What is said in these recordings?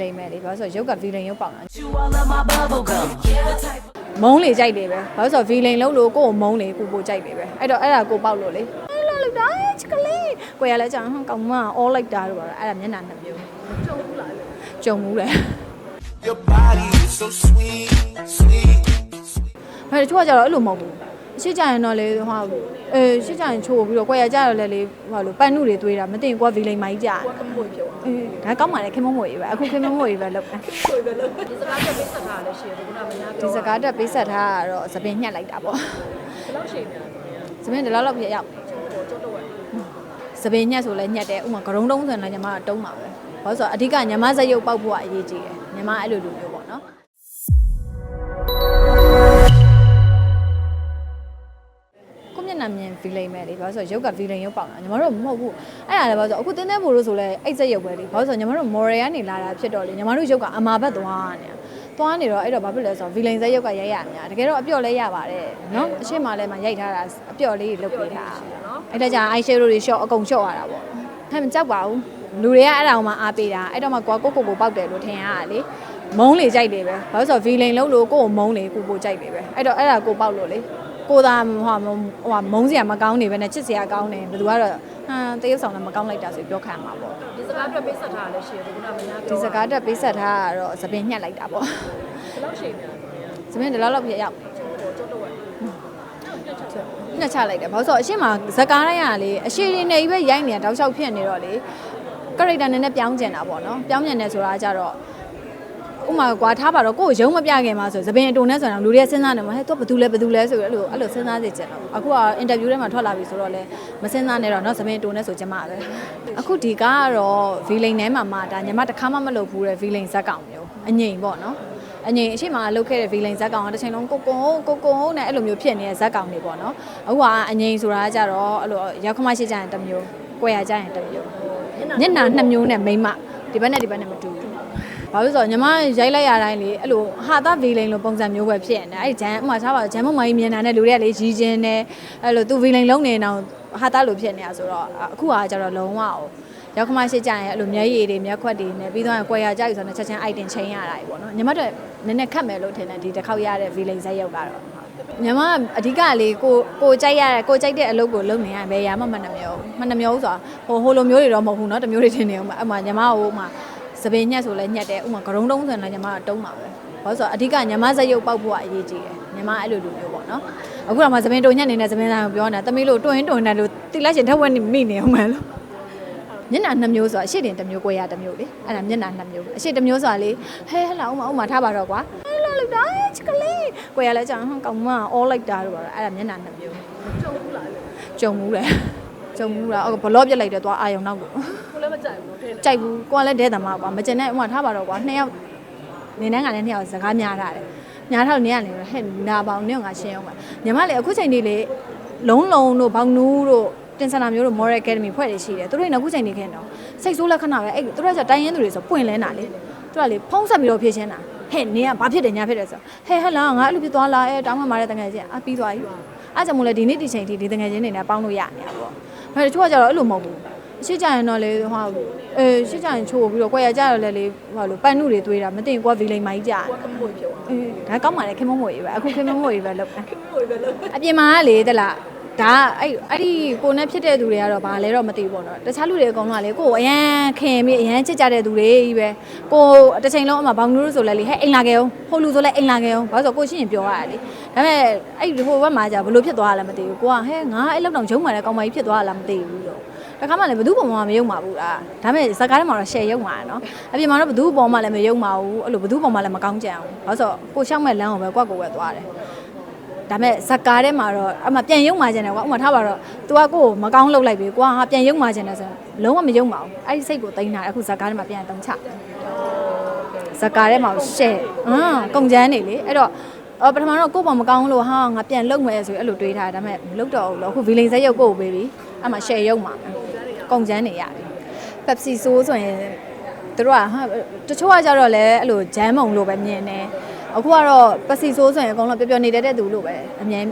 လိန်ပဲလေဘာလို့ဆိုရုပ်ကဗီလိန်ရုပ်ပေါက်တာ You all of my bubble gum. Yeah, the type. မုံလေကြိုက်တယ်ပဲဘာလို့ဆိုဗီလိန်လုံးလို့ကိုယ့်ကိုမုံလေကိုပိုကြိုက်တယ်ပဲအဲ့တော့အဲ့ဒါကိုပေါက်လို့လေအဲ့လာလိုက်တာချစ်ကလေးကိုရလဲကြောင်ဟမ်ကောင်မအောလိုက်တာတော့အဲ့ဒါမျက်နှာနှစ်မျိုးကြုံဘူးလားကြုံဘူးလေ Your body is so sweet, sweet. ဒါတချို့ကကြတော့အဲ့လိုမဟုတ်ဘူးအ ရှိကြရင်တော့လေဟိုအဲရှိကြရင်ချိုးပြီးတော့ကိုရကြတော့လေလေဟိုလိုပန်းနုတွေတွေးတာမသိရင်ကိုကဗီလိန်မိုင်းကြာကိုကမွေပြောအေးဒါကောင်းပါလေခင်မမွေပဲအခုခင်မမွေပဲလောက်တယ်ဒီစကားတက်ပေးဆက်ထားလဲရှိရတယ်ခုနကမညာဒီပြောစကားတက်ပေးဆက်ထားတာတော့သပင်ညှက်လိုက်တာပေါ့ဘယ်လောက်ရှိနေလဲသပင်ဒီလောက်လောက်ပြရောက်ကျွတ်တော့သပင်ညှက်ဆိုလဲညှက်တယ်ဥမာဂရုံးတုံးဆိုရင်လည်းညီမကတုံးပါပဲဘာလို့ဆိုတော့အဓိကညီမဇက်ရုပ်ပေါက်ဖို့ကအရေးကြီးတယ်ညီမအဲ့လိုလူမျိုး နော်ကိုမျက်နှာမြင်ဗီလိန်ပဲလေဘာလို့ဆိုတော့ရုပ်ကဗီလိန်ရုပ်ပေါက်တာညီမတို့မဟုတ်ဘူးအဲ့ဒါလည်းဘာလို့ဆိုတော့အခုတင်းတင်းဖို့လို့ဆိုလဲအိတ်စက်ရုပ်ပဲလေဘာလို့ဆိုတော့ညီမတို့ moral ကနေလာတာဖြစ်တော့လေညီမတို့ရုပ်ကအမာဘက်သွားနေတာသွားနေတော့အဲ့တော့ဘာဖြစ်လဲဆိုတော့ဗီလိန်စက်ရုပ်ကရိုက်ရအများတကယ်တော့အပြော့လဲရပါတယ်နော်အရှိမလဲမှာရိုက်ထားတာအပြော့လေးတွေလုပ်ပေးတာအဲ့ဒါကြောင့် eye shadow တွေ short အကုန် short ရတာပေါ့ဟဲ့မကြောက်ပါဘူးလူတွေကအဲ့ဒါကိုမှအားပေးတာအဲ့တော့မှကိုကကိုကိုကိုပေါက်တယ်လို့ထင်ရတာလေမုံလေကြိုက်တယ်ပဲဘာလို့ဆိုတော့ဗီလိန်လုံးလို့ကိုကိုမုံလေကိုပိုကြိုက်တယ်ပဲအဲ့တော့အဲ့ဒါကိုပေါက်လို့လေ ကိုသာဟိုဟိုမုံစရာမကောင်းနေပဲနဲ့ချစ်စရာကောင်းနေဘယ်သူကတော့ဟမ်တရုပ်ဆောင်လည်းမကောင်းလိုက်တာဆိုပြောခံမှာပေါ့ဒီစကားတက်ပေးဆက်ထားလဲရှိရတယ်ခုနကမညာဒီပြောစကားတက်ပေးဆက်ထားတာတော့သပင်ညှက်လိုက်တာပေါ့ဘယ်လောက်ရှိနေလဲသပင်ဒီလောက်လောက်ပြရောက်ကျွတ်တော့ညှက်ချလိုက်တယ်ဘာလို့ဆိုတော့အရှင်းမှာဇကားတိုင်းကလေအရှိတွေနေပြီးပဲရိုက်နေတာတောက်လျှောက်ဖြစ်နေတော့လေ character နည်းနည်းပြောင်းကျင်တာပေါ့နော်ပြောင်းကျင်တယ်ဆိုတာကြတော့ ဥမာကွာထားပါတော့ကိုယ်ရုံးမပြခင်မှာဆိုသပင်အတုံနဲ့ဆိုတော့လူတွေကစဉ်းစားနေမှာဟဲ့သူကဘာတူလဲဘာတူလဲဆိုပြီးအဲ့လိုအဲ့လိုစဉ်းစားစေချင်တော့အခုကအင်တာဗျူးထဲမှာထွက်လာပြီဆိုတော့လေမစဉ်းစားနဲ့တော့နော်သပင်အတုံနဲ့ဆိုချင်မှာပဲအခုဒီကားကတော့ villain ထဲမှာမှဒါညီမတစ်ခါမှမလုပ်ဘူးတဲ့ villain ဇက်ကောင်မျိုးအငိမ်ပေါ့နော်အငိမ်အရှိမလုပ်ခဲ့တဲ့ villain ဇက်ကောင်ကတစ်ချိန်လုံးကိုကုန်းကိုကုန်းနဲ့အဲ့လိုမျိုးဖြစ်နေတဲ့ဇက်ကောင်တွေပေါ့နော်အခုကအငိမ်ဆိုတာကကြတော့အဲ့လိုရောက်ခမရှိကြရင်တစ်မျိုးကိုရကြရင်တစ်မျိုးမျက်နှာနှစ်မျိုးနဲ့မိမ့်မ ဒီဘက်နဲ့ဒီဘက်နဲ့မတူဘူးဘာလို့လဲဆိုတော့ညီမရိုက်လိုက်ရတိုင်းလေအဲ့လိုဟာသားဗီလိန်လိုပုံစံမျိုးပဲဖြစ်နေတယ်အဲ့ဒီဂျန်ဥမာထားပါဂျန်မမိုင်းမြင်တာနဲ့လူတွေကလေရီချင်းနဲ့အဲ့လိုသူဗီလိန်လုံးနေတော့ဟာသားလိုဖြစ်နေတာဆိုတော့အခုကကျတော့လုံးဝအောင်ရောက်ခမရှိကြရင်အဲ့လိုမျက်ရည်တွေမျက်ခွက်တွေနဲ့ပြီးတော့ကွယ်ရကြပြီဆိုတော့ချက်ချင်း item ချိန်ရတာပေါ့နော်ညီမတို့နည်းနည်းခတ်မယ်လို့ထင်တယ်ဒီတစ်ခေါက်ရတဲ့ဗီလိန်ဇက်ရုပ်ကတော့ ညီမအဓိကလေကိုကိုကြိုက်ရတဲ့ကိုကြိုက်တဲ့အလုပ်ကိုလုပ်နေရရင်ဘယ်ရမှမနှမျောဘူးမနှမျောဘူးဆိုတာဟိုဟိုလိုမျိုးတွေတော့မဟုတ်ဘူးเนาะတမျိုးတွေထင်နေအောင်အမှညီမဟိုမှာစပင်းညက်ဆိုလဲညက်တယ်ဥမာဂရုံးတုံးဆိုရင်လည်းညီမကတုံးပါပဲဘာလို့ဆိုတော့အဓိကညီမဇက်ရုပ်ပေါက်ဖို့ကအရေးကြီးတယ်ညီမအဲ့လိုလူမျိုးပေါ့နော်အခုတော့မှစပင်းတုံညက်နေတဲ့စပင်းသားကိုပြောနေတာတမီးလို့တွင်းတွင်းတယ်လို့တိလိုက်ရှင်ထက်ဝက်နေမိနေအောင်မလို့ မျက်နှာနှစ်မျိုးဆိုတာအရှိတင်တစ်မျိုးကိုရတစ်မျိုးလေအဲ့ဒါမျက်နှာနှစ်မျိုးအရှိတစ်မျိုးဆိုတာလေဟဲဟလာဥမဥမထားပါတော့ကွာဟဲ လာလိုက်တာချစ်ကလေးကိုရလဲကြောင်ဟမ်ကောင်မအောလိုက်တာတော့အဲ့ဒါမျက်နှာနှစ်မျိုးကြုံဘူးလားကြုံဘူးလေကြုံဘူးလားအော်ဘလော့ပြက်လိုက်တယ်သွားအာယုံနောက်ကိုကိုလည်းမကြိုက်ဘူးထဲကြိုက်ဘူးကိုကလည်းဒဲတမကွာမကျင်တဲ့ဥမထားပါတော့ကွာနှစ်ယောက်နေနှန်းကလည်းနှစ်ယောက်စကားများတာတယ်ညားထောက်နေရနေဟဲ့နာပေါင်းနေငါရှင်းအောင်ပါညီမလေအခုချိန်လေးလေလုံးလုံးတို့ဘောင်နူးတို့တင်စနာမျိုးတို့ Moral Academy ဖွဲ့တွေရှိတယ်သူတို့ကအခုချိန်နေခင်တော့စိတ်ဆိုးလက္ခဏာပဲအဲ့သူတို့ကတိုင်းရင်းသူတွေဆိုပွင့်လဲတာလေသူကလေဖုံးဆက်ပြီးတော့ဖြည့်ချင်းတာ ဟဲ့နင်ကဘာဖြစ်တယ်ညာဖြစ်တယ်ဆိုဟဲ့ဟဲ့လားငါအဲ့လိုဖြစ်သွားလားအဲတောင်းမှမာတဲ့တငယ်ချင်းအပြီးသွားပြီအဲ့ကြောင့်မို့လဲဒီနေ့ဒီချိန်ထိဒီတငယ်ချင်းတွေနဲ့ပေါင်းလို့ရနေတာပေါ့ဒါပေမဲ့တချို့ကကြတော့အဲ့လိုမဟုတ်ဘူးအရှိကြရင်တော့လေဟိုအဲရှိကြရင်ချိုးပြီးတော့ကိုရကြတော့လေလေဟိုလိုပန်းနုတွေတွေးတာမသိရင်ကိုကဗီလိန်မိုင်းကြာကမွေပြောအေးဒါကောင်းပါလေခင်မမွေပဲအခုခင်မမွေပဲလောက်တယ်မွေပဲလို့အပြင်မှာကလေတလား ဒါအဲ့အဲ့ဒီကိုနဲ့ဖြစ်တဲ့သူတွေကတော့ဘာလဲတော့မသိဘူးပေါ့နော်တခြားလူတွေအကုန်လုံးကလေကိုကိုအရန်ခင်ပြီးအရန်ချစ်ကြတဲ့သူတွေကြီးပဲကိုတစ်ချိန်လုံးအမှဘောင်နူးလို့ဆိုလဲလေဟဲ့အိမ်လာခဲ့အောင်ဟိုလူဆိုလဲအိမ်လာခဲ့အောင်ဘာလို့ဆိုကိုရှင်းရင်ပြောရတယ်လေဒါပေမဲ့အဲ့ဟိုဘက်မှာじゃဘလို့ဖြစ်သွားတာလဲမသိဘူးကိုကဟဲ့ငါအဲ့လောက်တော့ဂျုံမှလည်းကောင်းမကြီးဖြစ်သွားတာလားမသိဘူးလို့တခါမှလည်းဘယ်သူပုံမှမယုံပါဘူးလားဒါပေမဲ့ဇကားထဲမှာတော့ share ယုံပါနော်အပြင်မှာတော့ဘယ်သူပုံမှလည်းမယုံပါဘူးအဲ့လိုဘယ်သူပုံမှလည်းမကောင်းကြအောင်ဘာလို့ဆိုကိုရှောက်မဲ့လမ်းကိုပဲကွက်ကိုပဲသွားတယ် ဒါပေမဲ့ဇက်ကားထဲမှာတော့အမှပြန်ယုံမာကျင်တယ်ကွာဥမာထားပါတော့ तू ကကိုယ်ကိုမကောင်းလုပ်လိုက်ပြီကွာဟာပြန်ယုံမာကျင်တယ်ဆိုရင်လုံးဝမယုံပါဘူးအဲ့ဒီစိတ်ကိုတိန်းတာအခုဇက်ကားထဲမှာပြန်တုံချဇက်ကားထဲမှာရှယ်ဟမ်ကုန်ကျန်းနေလေအဲ့တော့အော်ပထမတော့ကိုယ့်ဘောင်မကောင်းလို့ဟာငါပြန်လုံမယ်ဆိုပြီးအဲ့လိုတွေးထားတယ်ဒါပေမဲ့မလုံတော့ဘူးလို့အခုဗီလိန်ဇက်ရုပ်ကိုကိုပေးပြီအဲ့မှာရှယ်ရုံမှာကုန်ကျန်းနေရပြီပက်ဆီဆိုးဆိုရင်သူတို့ကဟာတချို့ကကြတော့လဲအဲ့လိုဂျမ်းမုံလို့ပဲမြင်တယ် အခုကတော့ပက်ဆီဆိုးဆိုရင်အကုန်လုံးပျော်ပျော်နေတဲ့တဲ့သူလို့ပဲအမြင်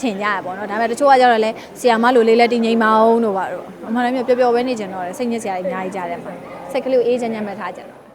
ထင်ကြရပေါ့နော်ဒါပေမဲ့တချို့ကကြတော့လဲဆီယာမလိုလေးလက်တင်ငိမ့်မအောင်တို့ပါတော့အမှန်တမ်းပြောပျော်ပျော်ပဲနေကြတော့စိတ်ညစ်စရာတွေအများကြီးကြတယ်မှာစိတ်ကလေးကိုအေးချမ်းချမ်းပဲထားကြတော့